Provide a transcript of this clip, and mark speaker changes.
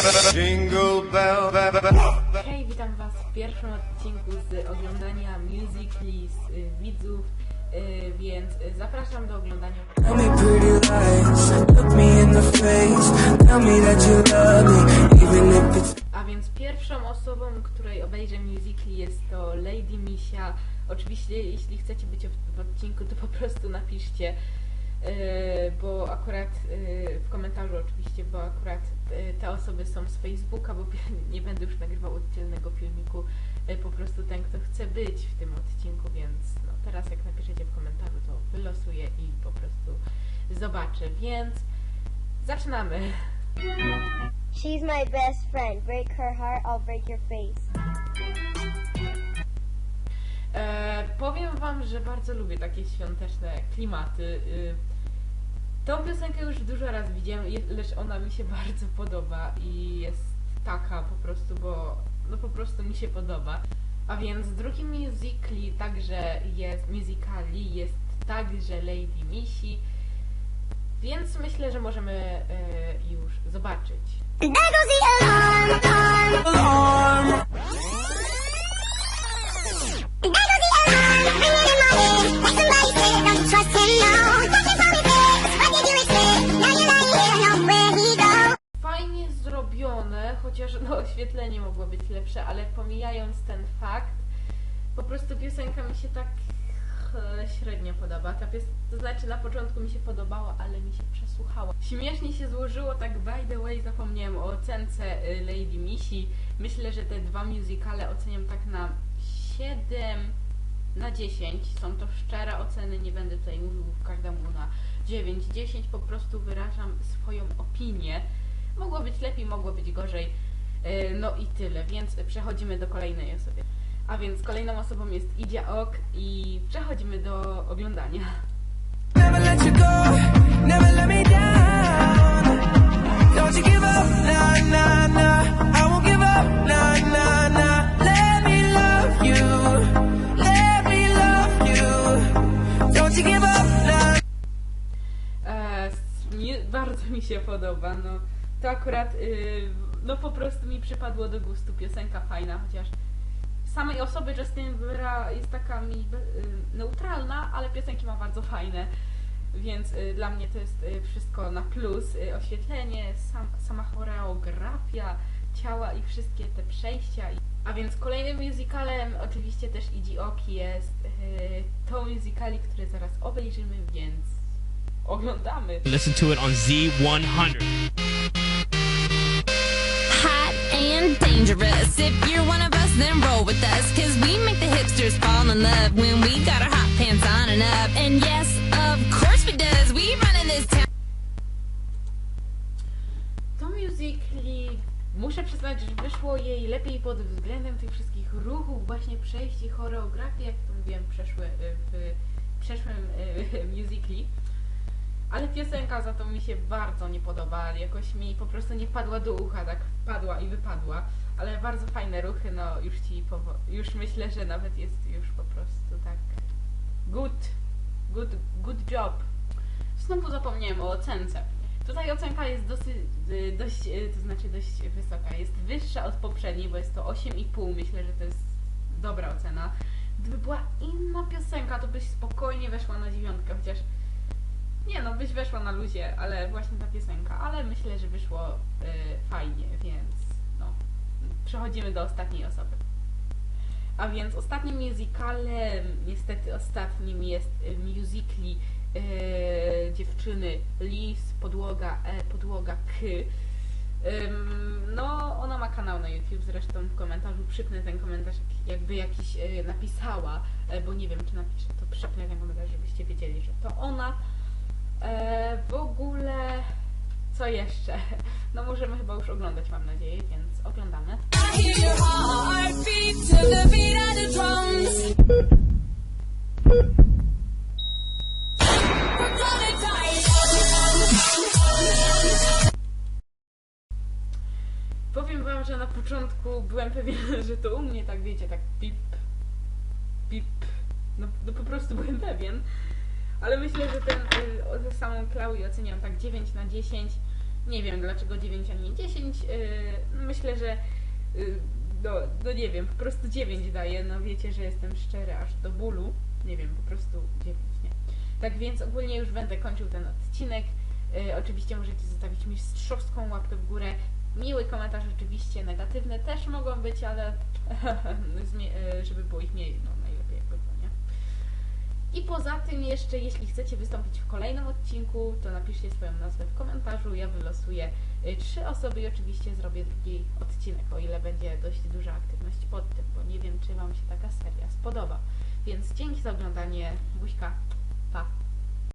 Speaker 1: Jingle bell, bell, bell.
Speaker 2: Hej, witam Was w pierwszym odcinku z oglądania Musically z y, widzów, y, więc y, zapraszam do oglądania.
Speaker 3: Tell me pretty lies, look me in the face, tell me that you love me, even if it's
Speaker 2: A więc pierwszą osobą, której obejrzę Musically jest to Lady Misia. Oczywiście, jeśli chcecie być w, w odcinku, to po prostu napiszcie, y, bo akurat y, w komentarzu oczywiście, bo akurat y, te osoby są z Facebooka, bo nie będę już nagrywał oddzielnego filmiku. Po prostu ten, kto chce być w tym odcinku, więc no, teraz jak napiszecie w komentarzu, to wylosuję i po prostu zobaczę. Więc zaczynamy.
Speaker 4: She's my best friend. Break her heart, I'll break your face.
Speaker 2: E, powiem wam, że bardzo lubię takie świąteczne klimaty. Y, tą piosenkę już dużo razy widziałem, je- lecz ona mi się bardzo podoba i jest taka po prostu, bo no po prostu mi się podoba. A więc drugim musicali także jest musicali jest także Lady Missy. Więc myślę, że możemy e, już zobaczyć.
Speaker 4: There goes the alarm, alarm, alarm.
Speaker 2: Pomijając ten fakt, po prostu piosenka mi się tak e, średnio podoba. Ta pios- to znaczy na początku mi się podobała, ale mi się przesłuchała. Śmiesznie się złożyło, tak by the way zapomniałem o ocence y, Lady Missy. Myślę, że te dwa musicale oceniam tak na 7 na 10. Są to szczere oceny, nie będę tutaj mówił każdemu na 9. 10 po prostu wyrażam swoją opinię. Mogło być lepiej, mogło być gorzej. Yy, No i tyle, więc przechodzimy do kolejnej osoby. A więc kolejną osobą jest Idzia Ok i przechodzimy do oglądania. E, bardzo mi się podoba. No, to akurat y, no po prostu mi przypadło do gustu. Piosenka fajna, chociaż samej osoby Justin Bieber'a jest taka mi y, neutralna, ale piosenki ma bardzo fajne. Więc y, dla mnie to jest y, wszystko na plus. Y, oświetlenie, sam, sama choreografia ciała i wszystkie te przejścia. A więc kolejnym musicalem oczywiście też Idzi Oki jest y, to musicali, które zaraz obejrzymy, więc oglądamy.
Speaker 5: Listen to it on Z100.
Speaker 6: hot and dangerous. If you're one of us, then roll with us. Cause we make the hipsters fall in love when we got our hot pants on and up. And yes, of course we does. We run in this town.
Speaker 2: To musically muszę przyznać, że wyszło jej lepiej pod względem tych wszystkich ruchów, właśnie przejść i choreografii, jak to mówiłem przeszły, y, w przeszłym y, musically. Ale piosenka za to mi się bardzo nie podoba, jakoś mi po prostu nie wpadła do ucha, tak wpadła i wypadła. Ale bardzo fajne ruchy, no już ci już myślę, że nawet jest już po prostu tak good, good, good job. Znowu zapomniałem o ocence. Tutaj ocenka jest dosyć, y, dość, y, to znaczy dość wysoka. Jest wyższa od poprzedniej, bo jest to 8,5. Myślę, że to jest dobra ocena. Gdyby była inna piosenka, to byś spokojnie weszła na dziewiątkę, chociaż nie no, byś weszła na luzie, ale właśnie ta piosenka. Ale myślę, że wyszło y, fajnie, więc no. Przechodzimy do ostatniej osoby. A więc ostatnim musicalem, niestety ostatnim jest y, musically e, dziewczyny Lis, podłoga E, podłoga K. No, ona ma kanał na YouTube, zresztą w komentarzu przypnę ten komentarz, jakby jakiś e, napisała, e, bo nie wiem, czy napiszę, to przypnę ten komentarz, żebyście wiedzieli, że to ona. E, w ogóle, co jeszcze? No, możemy chyba już oglądać, mam nadzieję, więc oglądamy. Powiem wam, że na początku byłem pewien, że to u mnie tak wiecie, tak pip, pip. No, no po prostu byłem pewien. Ale myślę, że ten y, samą Chloe oceniam tak 9 na 10. Nie wiem dlaczego 9, a nie 10. Y, myślę, że y, no, no nie wiem, po prostu 9 daję. No wiecie, że jestem szczery aż do bólu. Nie wiem, po prostu 9, nie. Tak więc ogólnie już będę kończył ten odcinek. Y, oczywiście możecie zostawić mistrzowską łapkę w górę. Miły komentarz oczywiście, negatywne też mogą być, ale zmie- y, żeby było ich mniej, no I poza tym jeszcze, jeśli chcecie wystąpić w kolejnym odcinku, to napiszcie swoją nazwę w komentarzu. Ja wylosuję y, trzy osoby i oczywiście zrobię drugi odcinek, o ile będzie dość duża aktywność pod tym, bo nie wiem, czy Wam się taka seria spodoba. Więc dzięki za oglądanie. Buźka. Pa.